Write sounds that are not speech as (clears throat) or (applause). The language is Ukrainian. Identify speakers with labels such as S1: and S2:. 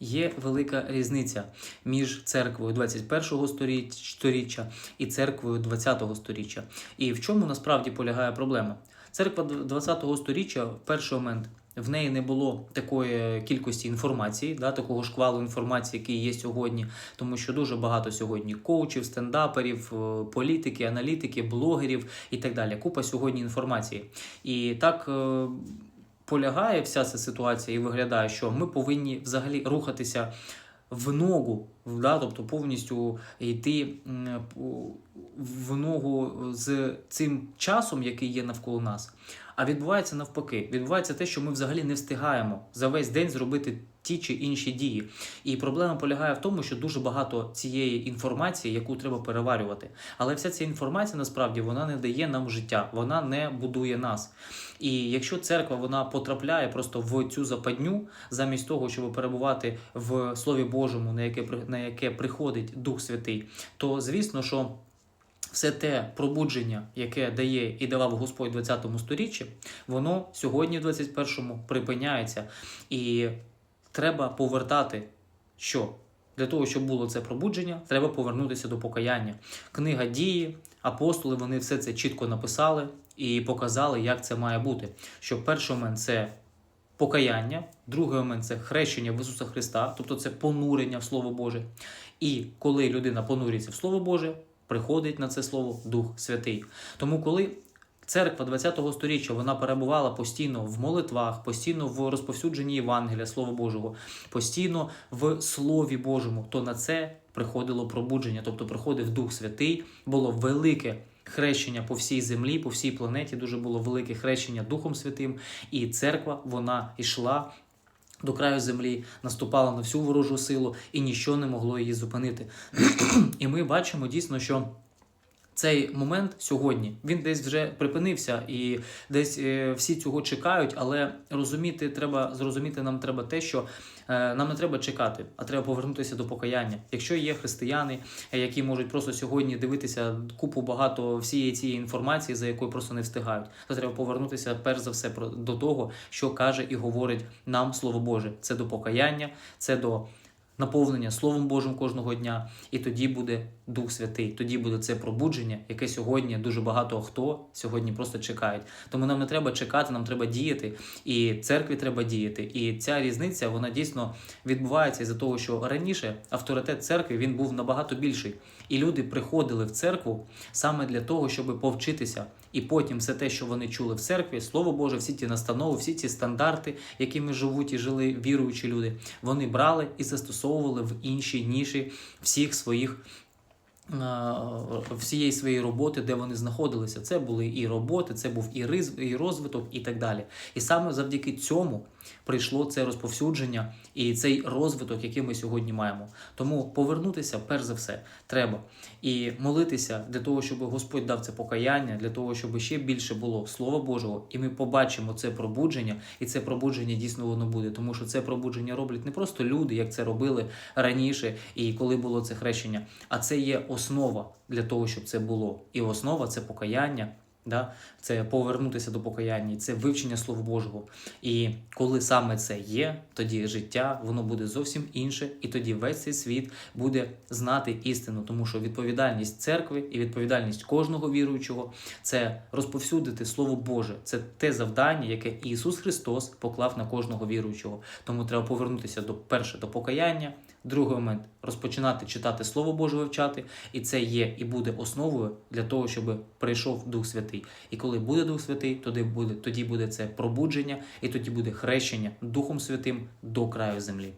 S1: Є велика різниця між церквою 21-го сторіччя і церквою 20-го сторіччя. І в чому насправді полягає проблема? Церква 20-го сторіччя, в перший момент, в неї не було такої кількості інформації, да, такого шквалу інформації, який є сьогодні, тому що дуже багато сьогодні коучів, стендаперів, е, політики, аналітики, блогерів і так далі. Купа сьогодні інформації. І так. Полягає вся ця ситуація і виглядає, що ми повинні взагалі рухатися в ногу, да, тобто повністю йти в ногу з цим часом, який є навколо нас. А відбувається навпаки. Відбувається те, що ми взагалі не встигаємо за весь день зробити ті чи інші дії. І проблема полягає в тому, що дуже багато цієї інформації, яку треба переварювати. Але вся ця інформація насправді вона не дає нам життя, вона не будує нас. І якщо церква вона потрапляє просто в цю западню, замість того, щоб перебувати в Слові Божому, на яке на яке приходить Дух Святий, то звісно, що все те пробудження, яке дає і давав Господь в 20 сторіччі, воно сьогодні, в 21-му, припиняється. І треба повертати що? Для того, щоб було це пробудження, треба повернутися до покаяння. Книга дії, апостоли, вони все це чітко написали і показали, як це має бути. Що перший момент це покаяння, другий момент це хрещення в Ісуса Христа, тобто це понурення в Слово Боже. І коли людина понурюється в Слово Боже, приходить на це слово Дух Святий. Тому, коли церква 20-го сторіччя вона перебувала постійно в молитвах, постійно в розповсюдженні Євангелія, Слова Божого, постійно в Слові Божому, то на це приходило пробудження, тобто приходив Дух Святий, було велике. Хрещення по всій землі, по всій планеті дуже було велике хрещення Духом Святим, і церква вона йшла до краю землі, наступала на всю ворожу силу, і ніщо не могло її зупинити. (clears throat) і ми бачимо дійсно, що цей момент сьогодні він десь вже припинився, і десь е, всі цього чекають, але розуміти треба зрозуміти нам треба те, що е, нам не треба чекати, а треба повернутися до покаяння. Якщо є християни, е, які можуть просто сьогодні дивитися купу багато всієї цієї інформації, за якою просто не встигають, то треба повернутися перш за все до того, що каже і говорить нам Слово Боже. Це до покаяння, це до наповнення Словом Божим кожного дня, і тоді буде Дух Святий, тоді буде це пробудження, яке сьогодні дуже багато хто сьогодні просто чекають. Тому нам не треба чекати, нам треба діяти, і церкві треба діяти. І ця різниця вона дійсно відбувається із-за того, що раніше авторитет церкви він був набагато більший, і люди приходили в церкву саме для того, щоб повчитися. І потім все те, що вони чули в церкві, слово Боже, всі ті настанови, всі ці стандарти, якими живуть і жили віруючі люди, вони брали і застосовували в інші ніші всіх своїх. Е, Всієї своєї роботи, де вони знаходилися, це були і роботи, це був і риз, і розвиток, і так далі. І саме завдяки цьому прийшло це розповсюдження і цей розвиток, який ми сьогодні маємо. Тому повернутися, перш за все, треба і молитися для того, щоб Господь дав це покаяння, для того, щоб ще більше було Слова Божого, і ми побачимо це пробудження, і це пробудження дійсно воно буде, тому що це пробудження роблять не просто люди, як це робили раніше, і коли було це хрещення, а це є основа для того, щоб це було. І основа це покаяння. Да? Це повернутися до покаяння, це вивчення Слова Божого. І коли саме це є, тоді життя воно буде зовсім інше, і тоді весь цей світ буде знати істину, тому що відповідальність церкви і відповідальність кожного віруючого це розповсюдити Слово Боже. Це те завдання, яке Ісус Христос поклав на кожного віруючого. Тому треба повернутися до перше до покаяння. Другий момент розпочинати читати Слово Боже вивчати, і це є і буде основою для того, щоб прийшов Дух Святий. І коли буде Дух Святий, тоді буде, тоді буде це пробудження, і тоді буде хрещення Духом Святим до краю землі.